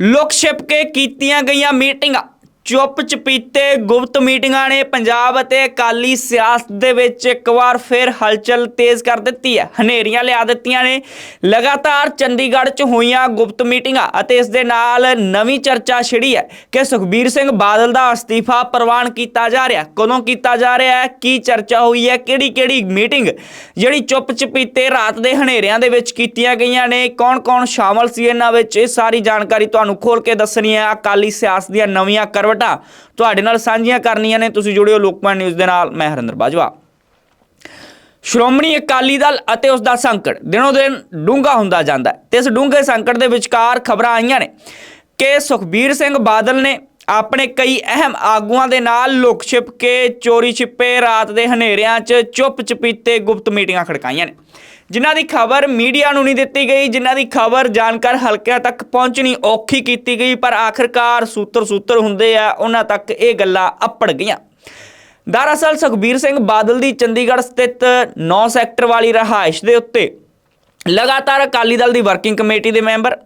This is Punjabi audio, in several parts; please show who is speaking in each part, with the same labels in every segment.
Speaker 1: ਲੋਕ ਛਿਪ ਕੇ ਕੀਤੀਆਂ ਗਈਆਂ ਮੀਟਿੰਗਾਂ। ਚੁੱਪ ਚਪੀਤੇ ਗੁਪਤ ਮੀਟਿੰਗਾਂ ਨੇ ਪੰਜਾਬ ਅਤੇ ਅਕਾਲੀ ਸਿਆਸਤ ਦੇ ਵਿੱਚ ਇੱਕ ਵਾਰ ਫਿਰ ਹਲਚਲ ਤੇਜ਼ ਕਰ ਦਿੱਤੀ ਹੈ। ਹਨੇਰੀਆਂ ਲਿਆ ਦਿੱਤੀਆਂ ਨੇ। ਲਗਾਤਾਰ ਚੰਡੀਗੜ੍ਹ 'ਚ ਹੋਈਆਂ ਗੁਪਤ ਮੀਟਿੰਗਾਂ ਅਤੇ ਇਸ ਦੇ ਨਾਲ ਨਵੀਂ ਚਰਚਾ ਛਿੜੀ ਹੈ ਕਿ ਸੁਖਬੀਰ ਸਿੰਘ ਬਾਦਲ ਦਾ ਅਸਤੀਫਾ ਪ੍ਰਵਾਨ ਕੀਤਾ ਜਾ ਰਿਹਾ ਕਦੋਂ ਕੀਤਾ ਜਾ ਰਿਹਾ ਹੈ? ਕੀ ਚਰਚਾ ਹੋਈ ਹੈ? ਕਿਹੜੀ ਕਿਹੜੀ ਮੀਟਿੰਗ ਜਿਹੜੀ ਚੁੱਪ ਚਪੀਤੇ ਰਾਤ ਦੇ ਹਨੇਰਿਆਂ ਦੇ ਵਿੱਚ ਕੀਤੀਆਂ ਗਈਆਂ ਨੇ? ਕੌਣ-ਕੌਣ ਸ਼ਾਮਲ ਸੀ ਇਹਨਾਂ ਵਿੱਚ? ਇਹ ਸਾਰੀ ਜਾਣਕਾਰੀ ਤੁਹਾਨੂੰ ਖੋਲ ਕੇ ਦੱਸਣੀ ਹੈ। ਅਕਾਲੀ ਸਿਆਸਤ ਦੀਆਂ ਨਵੀਆਂ ਕਰਵਟ ਤੁਹਾਡੇ ਨਾਲ ਸਾਂਝੀਆਂ ਕਰਨੀਆਂ ਨੇ। ਤੁਸੀਂ ਜੁੜਿਓ ਲੋਕਮਾਨ ਨਿਊਜ਼ ਦੇ ਨਾਲ। ਮੈਂ ਹਰਿੰਦਰ ਬਾਜਵਾ। ਸ਼੍ਰੋਮਣੀ ਅਕਾਲੀ ਦਲ ਅਤੇ ਉਸ ਦਾ ਸੰਕਟ। ਦਿਨੋ ਦਿਨ ਡੂੰਘਾ ਹੁੰਦਾ ਜਾਂਦਾ ਹੈ। ਤੇ ਇਸ ਡੂੰਘੇ ਸੰਕਟ ਦੇ ਵਿਚਕਾਰ ਖਬਰਾਂ ਆਈਆਂ ਨੇ ਕਿ ਸੁਖਬੀਰ ਸਿੰਘ ਬਾਦਲ ਨੇ ਆਪਣੇ ਕਈ ਅਹਿਮ ਆਗੂਆਂ ਦੇ ਨਾਲ ਲੁਕ ਛਿਪ ਕੇ ਚੋਰੀ ਛਿਪੇ ਰਾਤ ਦੇ ਹਨੇਰਿਆਂ 'ਚ ਚੁੱਪ ਚਪੀਤੇ ਗੁਪਤ ਮੀਟਿੰਗਾਂ ਖੜਕਾਈਆਂ ਨੇ। ਜਿਨ੍ਹਾਂ ਦੀ ਖਬਰ ਮੀਡੀਆ ਨੂੰ ਨਹੀਂ ਦਿੱਤੀ ਗਈ, ਜਿਨ੍ਹਾਂ ਦੀ ਖਬਰ ਜਾਣਕਾਰ ਹਲਕਿਆਂ ਤੱਕ ਪਹੁੰਚਣੀ ਔਖੀ ਕੀਤੀ ਗਈ, ਪਰ ਆਖਰਕਾਰ ਸੂਤਰ ਸੂਤਰ ਹੁੰਦੇ ਆ, ਉਹਨਾਂ ਤੱਕ ਇਹ ਗੱਲਾਂ ਅੱਪੜ ਗਈਆਂ। ਦਰਅਸਲ ਸੁਖਬੀਰ ਸਿੰਘ ਬਾਦਲ ਦੀ ਚੰਡੀਗੜ੍ਹ ਸਥਿਤ 9 ਸੈਕਟਰ ਵਾਲੀ ਰਹਾਇਸ਼ ਦੇ ਉੱਤੇ ਲਗਾਤਾਰ ਅਕਾਲੀ ਦਲ ਦੀ ਵਰਕਿੰਗ ਕਮੇਟੀ ਦੇ ਮੈਂਬਰ,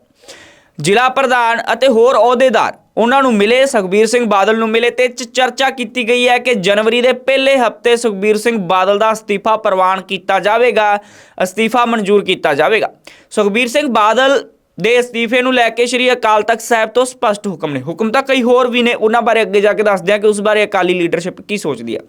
Speaker 1: ਜ਼ਿਲ੍ਹਾ ਪ੍ਰਧਾਨ ਅਤੇ ਹੋਰ ਅਹੁਦੇਦਾਰ ਉਹਨਾਂ ਨੂੰ ਮਿਲੇ, ਸੁਖਬੀਰ ਸਿੰਘ ਬਾਦਲ ਨੂੰ ਮਿਲੇ ਤੇ 'ਚ ਚਰਚਾ ਕੀਤੀ ਗਈ ਹੈ ਕਿ ਜਨਵਰੀ ਦੇ ਪਹਿਲੇ ਹਫ਼ਤੇ ਸੁਖਬੀਰ ਸਿੰਘ ਬਾਦਲ ਦਾ ਅਸਤੀਫਾ ਪ੍ਰਵਾਨ ਕੀਤਾ ਜਾਵੇਗਾ, ਅਸਤੀਫਾ ਮਨਜ਼ੂਰ ਕੀਤਾ ਜਾਵੇਗਾ। ਸੁਖਬੀਰ ਸਿੰਘ ਬਾਦਲ ਦੇ ਅਸਤੀਫੇ ਨੂੰ ਲੈ ਕੇ ਸ਼੍ਰੀ ਅਕਾਲ ਤਖਤ ਸਾਹਿਬ ਤੋਂ ਸਪਸ਼ਟ ਹੁਕਮ ਨੇ। ਹੁਕਮ ਤਾਂ ਕਈ ਹੋਰ ਵੀ ਨੇ, ਉਹਨਾਂ ਬਾਰੇ ਅੱਗੇ ਜਾ ਕੇ ਦੱਸਦੇ ਹਾਂ ਕਿ ਉਸ ਬਾਰੇ ਅਕਾਲੀ ਲੀਡਰਸ਼ਿਪ ਕੀ ਸੋਚਦੀ ਹੈ।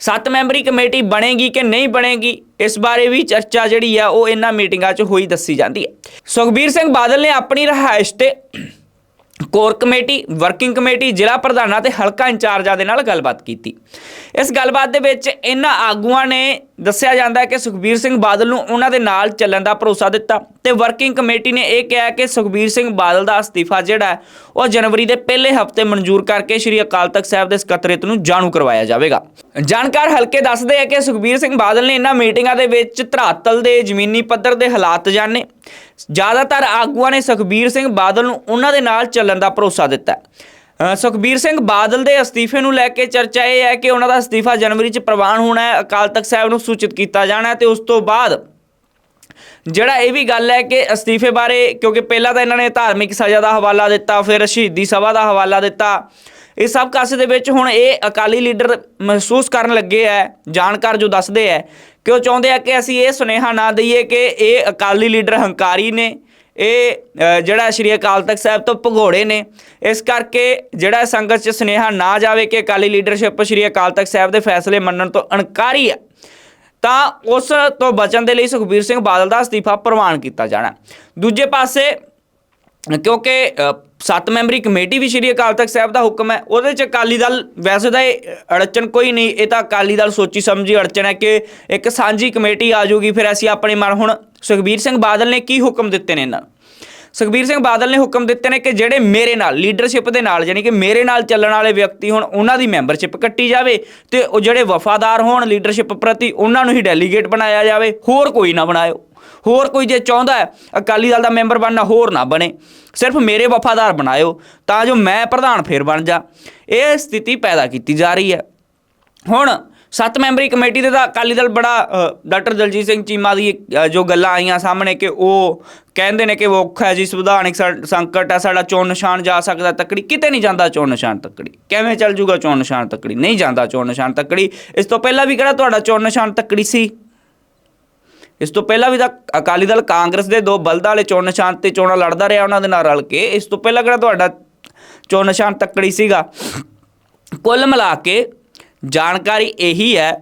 Speaker 1: ਸੱਤ ਮੈਂਬਰੀ ਕਮੇਟੀ ਬਣੇਗੀ ਕਿ ਨਹੀਂ ਬਣੇਗੀ, ਇਸ ਬਾਰੇ ਵੀ ਚਰਚਾ ਜਿਹੜੀ ਆ ਉਹ ਇਹਨਾਂ ਮੀਟਿੰਗਾਂ 'ਚ ਹੋਈ ਦੱਸੀ ਜਾਂਦੀ ਹੈ। ਸੁਖਬੀਰ ਸਿੰਘ ਬਾਦਲ ਨੇ ਆਪਣੀ ਰਹਾਇਸ਼ ਤੇ ਕੋਰ ਕਮੇਟੀ ਵਰਕਿੰਗ ਕਮੇਟੀ ਜ਼ਿਲ੍ਹਾ ਪ੍ਰਧਾਨਾਂ ਤੇ ਹਲਕਾ ਇੰਚਾਰਜਾਂ ਦੇ ਨਾਲ ਗੱਲਬਾਤ ਕੀਤੀ। ਇਸ ਗੱਲਬਾਤ ਦੇ ਵਿੱਚ ਇਹਨਾਂ ਆਗੂਆਂ ਨੇ ਦੱਸਿਆ ਜਾਂਦਾ ਹੈ ਕਿ ਸੁਖਬੀਰ ਸਿੰਘ ਬਾਦਲ ਨੂੰ ਉਹਨਾਂ ਦੇ ਨਾਲ ਚੱਲਣ ਦਾ ਭਰੋਸਾ ਦਿੱਤਾ ਤੇ ਵਰਕਿੰਗ ਕਮੇਟੀ ਨੇ ਇਹ ਕਿਹਾ ਕਿ ਸੁਖਬੀਰ ਸਿੰਘ ਬਾਦਲ ਦਾ ਅਸਤੀਫਾ ਜਿਹੜਾ ਹੈ, ਉਹ ਜਨਵਰੀ ਦੇ ਪਹਿਲੇ ਹਫ਼ਤੇ ਮਨਜ਼ੂਰ ਕਰਕੇ ਸ੍ਰੀ ਅਕਾਲ ਤਖਤ ਸਾਹਿਬ ਦੇ ਸਕੱਤਰੇਤ ਨੂੰ ਜਾਣੂ ਕਰਵਾਇਆ ਜਾਵੇਗਾ। ਜਾਣਕਾਰ ਹਲਕੇ ਦੱਸਦੇ ਆ ਕਿ ਸੁਖਬੀਰ ਸਿੰਘ ਬਾਦਲ ਨੇ ਇਹਨਾਂ ਮੀਟਿੰਗਾਂ ਦੇ ਵਿੱਚ ਧਰਾਤਲ ਦੇ ਜ਼ਮੀਨੀ ਪੱਧਰ ਦੇ ਹਾਲਾਤ ਜਾਣੇ ਜ਼ਿਆਦਾਤਰ ਆਗੂਆਂ ਨੇ ਸੁਖਬੀਰ ਸਿੰਘ ਬਾਦਲ ਨੂੰ ਉਹਨਾਂ ਦੇ ਨਾਲ ਚੱਲਣ ਦਾ ਭਰੋਸਾ ਦਿੱਤਾ ਸੁਖਬੀਰ ਸਿੰਘ ਬਾਦਲ ਦੇ ਅਸਤੀਫੇ ਨੂੰ ਲੈ ਕੇ ਚਰਚਾ ਇਹ ਹੈ ਕਿ ਉਹਨਾਂ ਦਾ ਅਸਤੀਫਾ ਜਨਵਰੀ 'ਚ ਪ੍ਰਵਾਨ ਹੋਣਾ ਹੈ, ਅਕਾਲ ਤਖਤ ਸਾਹਿਬ ਨੂੰ ਸੂਚਿਤ ਕੀਤਾ ਜਾਣਾ ਹੈ ਤੇ ਉਸ ਤੋਂ ਬਾਅਦ ਜਿਹੜਾ ਇਹ ਵੀ ਗੱਲ ਹੈ ਕਿ ਅਸਤੀਫੇ ਬਾਰੇ ਕਿਉਂਕਿ ਪਹਿਲਾਂ ਤਾਂ ਇਹਨਾਂ ਨੇ ਧਾਰਮਿਕ ਸਜ਼ਾ ਦਾ ਹਵਾਲਾ ਦਿੱਤਾ, ਫਿਰ ਸ਼ਹੀਦੀ ਸਭਾ ਦਾ ਹਵਾਲਾ ਦਿੱਤਾ ਇਹ ਸਭ ਕਾਸੇ ਦੇ ਵਿੱਚ ਹੁਣ ਇਹ ਅਕਾਲੀ ਲੀਡਰ ਮਹਿਸੂਸ ਕਰਨ ਲੱਗੇ ਹੈ ਜਾਣਕਾਰ ਜੋ ਦੱਸਦੇ ਹੈ ਕਿ ਉਹ ਚਾਹੁੰਦੇ ਆ ਕਿ ਅਸੀਂ ਇਹ ਸੁਨੇਹਾ ਨਾ ਦਈਏ ਕਿ ਇਹ ਅਕਾਲੀ ਲੀਡਰ ਹੰਕਾਰੀ ਨੇ, ਇਹ ਜਿਹੜਾ ਸ਼੍ਰੀ ਅਕਾਲ ਤਖਤ ਸਾਹਿਬ ਤੋਂ ਭਗੌੜੇ ਨੇ, ਇਸ ਕਰਕੇ ਜਿਹੜਾ ਸੰਗਤ 'ਚ ਸੁਨੇਹਾ ਨਾ ਜਾਵੇ ਕਿ ਅਕਾਲੀ ਲੀਡਰਸ਼ਿਪ ਸ਼੍ਰੀ ਅਕਾਲ ਤਖਤ ਸਾਹਿਬ ਦੇ ਫੈਸਲੇ ਮੰਨਣ ਤੋਂ ਅਣਕਾਰੀ ਹੈ ਤਾਂ ਉਸ ਤੋਂ ਬਚਣ ਦੇ ਲਈ ਸੁਖਬੀਰ ਸਿੰਘ ਬਾਦਲ ਦਾ ਅਸਤੀਫਾ ਪ੍ਰਵਾਨ ਕੀਤਾ ਜਾਣਾ। ਦੂਜੇ ਪਾਸੇ ਕਿਉਂਕਿ ਅ, ਸੱਤ ਮੈਂਬਰੀ ਕਮੇਟੀ ਵੀ ਸ਼੍ਰੀ ਅਕਾਲ ਤਖਤ ਸਾਹਿਬ ਦਾ ਹੁਕਮ ਹੈ ਉਹਦੇ ਚ ਅਕਾਲੀ ਦਲ ਵੈਸੇ ਤਾਂ ਇਹ ਅੜਚਣ ਕੋਈ ਨਹੀਂ ਇਹ ਤਾਂ ਅਕਾਲੀ ਦਲ ਸੋਚੀ ਸਮਝੀ ਅੜਚਨ ਹੈ ਕਿ ਇੱਕ ਸਾਂਝੀ ਕਮੇਟੀ ਆ ਜਾਊਗੀ ਫਿਰ ਅਸੀਂ ਆਪਣੇ ਮਨ ਹੁਣ ਸੁਖਬੀਰ ਸਿੰਘ ਬਾਦਲ ਨੇ ਕੀ ਹੁਕਮ ਦਿੱਤੇ ਨੇ ਇਹਨਾਂ ਨੂੰ? ਸੁਖਬੀਰ ਸਿੰਘ ਬਾਦਲ ਨੇ ਹੁਕਮ ਦਿੱਤੇ ਨੇ ਕਿ ਜਿਹੜੇ ਮੇਰੇ ਨਾਲ ਲੀਡਰਸ਼ਿਪ ਦੇ ਨਾਲ ਯਾਨੀ ਕਿ ਮੇਰੇ ਨਾਲ ਚੱਲਣ ਵਾਲੇ ਵਿਅਕਤੀ ਹੁਣ ਉਹਨਾਂ ਦੀ ਮੈਂਬਰਸ਼ਿਪ ਕੱਟੀ ਜਾਵੇ ਤੇ ਉਹ ਜਿਹੜੇ ਵਫਾਦਾਰ ਹੋਣ ਲੀਡਰਸ਼ਿਪ ਪ੍ਰਤੀ ਉਹਨਾਂ ਨੂੰ ਹੀ ਡੈਲੀਗੇਟ ਬਣਾਇਆ ਜਾਵੇ ਹੋਰ ਕੋਈ ਨਾ ਬਣਾਇਓ ਹੋਰ ਕੋਈ ਜੇ ਚਾਹੁੰਦਾ ਹੈ ਅਕਾਲੀ ਦਲ ਦਾ ਮੈਂਬਰ ਬਣਨਾ ਹੋਰ ਨਾ ਬਣੇ। ਸਿਰਫ ਮੇਰੇ ਵਫਾਦਾਰ ਬਣਾਇਓ ਤਾਂ ਜੋ ਮੈਂ ਪ੍ਰਧਾਨ ਫੇਰ ਬਣ ਜਾ। ਇਹ ਸਥਿਤੀ ਪੈਦਾ ਕੀਤੀ ਜਾ ਰਹੀ ਹੈ। ਹੁਣ ਸੱਤ ਮੈਂਬਰੀ ਕਮੇਟੀ ਦੇ ਤਾਂ ਅਕਾਲੀ ਦਲ ਬੜਾ ਅ, ਡਾਕਟਰ ਦਲਜੀਤ ਸਿੰਘ ਚੀਮਾ ਦੀ ਜੋ ਗੱਲਾਂ ਆਈਆਂ ਸਾਹਮਣੇ ਕਿ ਉਹ ਕਹਿੰਦੇ ਨੇ ਕਿ ਉਹ ਔਖਾ ਹੈ ਜੀ ਸੰਵਿਧਾਨਿਕ ਸੰਕਟ ਹੈ ਸਾਡਾ ਚੋਣ ਨਿਸ਼ਾਨ ਜਾ ਸਕਦਾ ਤੱਕੜੀ। ਕਿਤੇ ਨਹੀਂ ਜਾਂਦਾ ਚੋਣ ਨਿਸ਼ਾਨ ਤੱਕੜੀ। ਕਿਵੇਂ ਚੱਲ ਜੂਗਾ ਚੋਣ ਨਿਸ਼ਾਨ ਤੱਕੜੀ? ਨਹੀਂ ਜਾਂਦਾ ਚੋਣ ਨਿਸ਼ਾਨ ਤੱਕੜੀ। ਇਸ ਤੋਂ ਪਹਿਲਾਂ ਵੀ ਕਿਹੜਾ ਤੁਹਾਡਾ ਚੋਣ ਨਿਸ਼ਾਨ ਤੱਕੜੀ ਸੀ? ਇਸ ਤੋਂ ਪਹਿਲਾਂ ਵੀ ਤਾਂ ਅਕਾਲੀ ਦਲ ਕਾਂਗਰਸ ਦੇ ਦੋ ਬਲਦਾਂ ਵਾਲੇ ਚੋਣ ਨਿਸ਼ਾਨ ਤੇ ਚੋਣਾਂ ਲੜਦਾ ਰਿਹਾ ਉਹਨਾਂ ਦੇ ਨਾਲ ਰਲ ਕੇ। ਇਸ ਤੋਂ ਪਹਿਲਾਂ ਕਿਹੜਾ ਤੁਹਾਡਾ ਚੋਣ ਨਿਸ਼ਾਨ ਤੱਕੜੀ ਸੀਗਾ? ਕੁੱਲ ਮਿਲਾ ਕੇ ਜਾਣਕਾਰੀ ਇਹੀ ਹੈ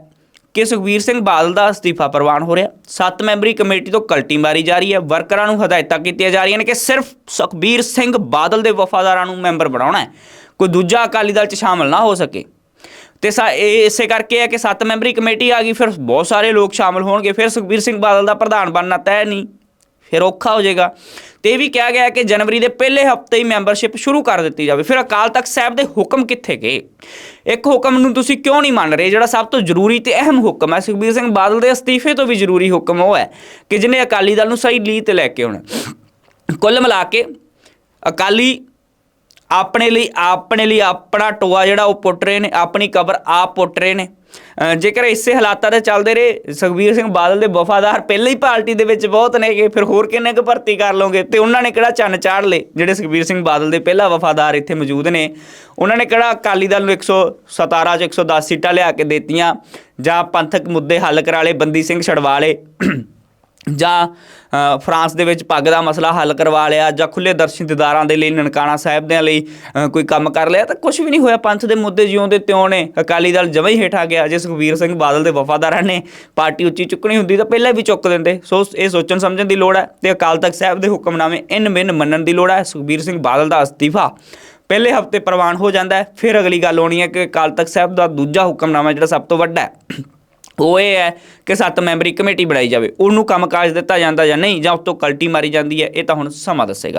Speaker 1: ਕਿ ਸੁਖਬੀਰ ਸਿੰਘ ਬਾਦਲ ਦਾ ਅਸਤੀਫਾ ਪ੍ਰਵਾਨ ਹੋ ਰਿਹਾ। ਸੱਤ ਮੈਂਬਰੀ ਕਮੇਟੀ ਤੋਂ ਕਲਟੀ ਮਾਰੀ ਜਾ ਰਹੀ ਹੈ। ਵਰਕਰਾਂ ਨੂੰ ਹਦਾਇਤਾਂ ਕੀਤੀਆਂ ਜਾ ਰਹੀਆਂ ਨੇ ਕਿ ਸਿਰਫ ਸੁਖਬੀਰ ਸਿੰਘ ਬਾਦਲ ਦੇ ਵਫਾਦਾਰਾਂ ਨੂੰ ਮੈਂਬਰ ਬਣਾਉਣਾ ਹੈ। ਕੋਈ ਦੂਜਾ ਅਕਾਲੀ ਦਲ 'ਚ ਸ਼ਾਮਲ ਨਾ ਹੋ ਸਕੇ। ਤੇ ਸਾ ਇਹ ਇਸੇ ਕਰਕੇ ਹੈ ਕਿ ਸੱਤ ਮੈਂਬਰੀ ਕਮੇਟੀ ਆ ਗਈ, ਫਿਰ ਬਹੁਤ ਸਾਰੇ ਲੋਕ ਸ਼ਾਮਲ ਹੋਣਗੇ, ਫਿਰ ਸੁਖਬੀਰ ਸਿੰਘ ਬਾਦਲ ਦਾ ਪ੍ਰਧਾਨ ਬਣਨਾ ਤੈਅ ਨਹੀਂ, ਫਿਰ ਔਖਾ ਹੋ ਜਾਏਗਾ। ਤੇ ਇਹ ਵੀ ਕਿਹਾ ਗਿਆ ਕਿ ਜਨਵਰੀ ਦੇ ਪਹਿਲੇ ਹਫ਼ਤੇ ਹੀ ਮੈਂਬਰਸ਼ਿਪ ਸ਼ੁਰੂ ਕਰ ਦਿੱਤੀ ਜਾਵੇ। ਫਿਰ ਅਕਾਲ ਤਖਤ ਸਾਹਿਬ ਦੇ ਹੁਕਮ ਕਿੱਥੇ ਗਏ? ਇੱਕ ਹੁਕਮ ਨੂੰ ਤੁਸੀਂ ਕਿਉਂ ਨਹੀਂ ਮੰਨ ਰਹੇ? ਜਿਹੜਾ ਸਭ ਤੋਂ ਜ਼ਰੂਰੀ ਤੇ ਅਹਿਮ ਹੁਕਮ ਹੈ, ਸੁਖਬੀਰ ਸਿੰਘ ਬਾਦਲ ਦੇ ਅਸਤੀਫੇ ਤੋਂ ਵੀ ਜ਼ਰੂਰੀ ਹੁਕਮ ਉਹ ਹੈ ਕਿ ਜਿਹਨੇ ਅਕਾਲੀ ਦਲ ਨੂੰ ਸਹੀ ਲੀਹ ਤੇ ਲੈ ਕੇ ਆਉਣਾ। ਕੁੱਲ ਮਿਲਾ ਕੇ ਅਕਾਲੀ ਆਪਣੇ ਲਈ ਆਪਣੇ ਲਈ ਆਪਣਾ ਟੋਆ ਜਿਹੜਾ ਉਹ ਪੁੱਟ ਰਹੇ ਨੇ, ਆਪਣੀ ਕਬਰ ਆਪ ਪੁੱਟ ਰਹੇ ਨੇ। ਜੇਕਰ ਇਸੇ ਹਾਲਾਤਾਂ ਦੇ ਚੱਲਦੇ ਰਹੇ, ਸੁਖਬੀਰ ਸਿੰਘ ਬਾਦਲ ਦੇ ਵਫਾਦਾਰ ਪਹਿਲਾਂ ਹੀ ਪਾਰਟੀ ਦੇ ਵਿੱਚ ਬਹੁਤ ਨੇਗੇ ਫਿਰ ਹੋਰ ਕਿੰਨੇ ਕੁ ਭਰਤੀ ਕਰ ਲਓਗੇ? ਤੇ ਉਹਨਾਂ ਨੇ ਕਿਹੜਾ ਚੰਨ ਚਾੜ ਲਏ? ਜਿਹੜੇ ਸੁਖਬੀਰ ਸਿੰਘ ਬਾਦਲ ਦੇ ਪਹਿਲਾ ਵਫਾਦਾਰ ਇੱਥੇ ਮੌਜੂਦ ਨੇ, ਉਹਨਾਂ ਨੇ ਕਿਹੜਾ ਅਕਾਲੀ ਦਲ ਨੂੰ 117 ਚ 110 ਸੀਟਾਂ ਲਿਆ ਕੇ ਦਿੱਤੀਆਂ ਜਾਂ ਪੰਥਕ ਮੁੱਦੇ ਹੱਲ ਕਰਾ ਲਏ, ਬੰਦੀ ਸਿੰਘ ਛਡਵਾ ਲਏ? ਜਾਂ ਫਰਾਂਸ ਦੇ ਵਿੱਚ ਪੱਗ ਦਾ ਮਸਲਾ ਹੱਲ ਕਰਵਾ ਲਿਆ ਜਾਂ ਖੁੱਲੇ ਦਰਸ਼ਨ ਦੀਦਾਰਾਂ ਦੇ ਲਈ, ਨਨਕਾਣਾ ਸਾਹਿਬ ਦੇ ਲਈ ਕੋਈ ਕੰਮ ਕਰ ਲਿਆ, ਤਾਂ ਕੁਝ ਵੀ ਨਹੀਂ ਹੋਇਆ। ਪੰਥ ਦੇ ਮੁੱਦੇ ਜਿਉਂਦੇ ਤਿਉਂ ਨੇ। ਅਕਾਲੀ ਦਲ ਜਮਾਂ ਹੀ ਹੇਠ ਗਿਆ। ਜੇ ਸੁਖਬੀਰ ਸਿੰਘ ਬਾਦਲ ਦੇ ਵਫਾਦਾਰਾਂ ਨੇ ਪਾਰਟੀ ਉੱਚੀ ਚੁੱਕਣੀ ਹੁੰਦੀ, ਤਾਂ ਪਹਿਲਾਂ ਵੀ ਚੁੱਕ ਦਿੰਦੇ। ਸੋ, ਇਹ ਸੋਚਣ ਸਮਝਣ ਦੀ ਲੋੜ ਹੈ ਤੇ ਅਕਾਲ ਤਖਤ ਸਾਹਿਬ ਦੇ ਹੁਕਮਨਾਮੇ ਇਨ ਬਿਨ ਮੰਨਣ ਦੀ ਲੋੜ ਹੈ। ਸੁਖਬੀਰ ਸਿੰਘ ਬਾਦਲ ਦਾ ਅਸਤੀਫਾ ਪਹਿਲੇ ਹਫ਼ਤੇ ਪ੍ਰਵਾਨ ਹੋ ਜਾਂਦਾ ਹੈ। ਫਿਰ ਅਗਲੀ ਗੱਲ ਹੋਣੀ ਹੈ ਕਿ ਅਕਾਲ ਤਖਤ ਸਾਹਿਬ ਦਾ ਦੂਜਾ ਹੁਕਮਨਾਮਾ ਜਿਹੜਾ ਸਭ ਤੋਂ ਵੱਡਾ ਹੈ। ਉਹ ਇਹ ਹੈ ਕਿ ਸੱਤ ਮੈਂਬਰੀ ਕਮੇਟੀ ਬਣਾਈ ਜਾਵੇ। ਉਹਨੂੰ ਕੰਮਕਾਜ ਦਿੱਤਾ ਜਾਂਦਾ ਜਾਂ ਨਹੀਂ ਜਾਂ ਉਸ ਤੋਂ ਕਲਟੀ ਮਾਰੀ ਜਾਂਦੀ ਹੈ, ਇਹ ਤਾਂ ਹੁਣ ਸਮਾਂ ਦੱਸੇਗਾ।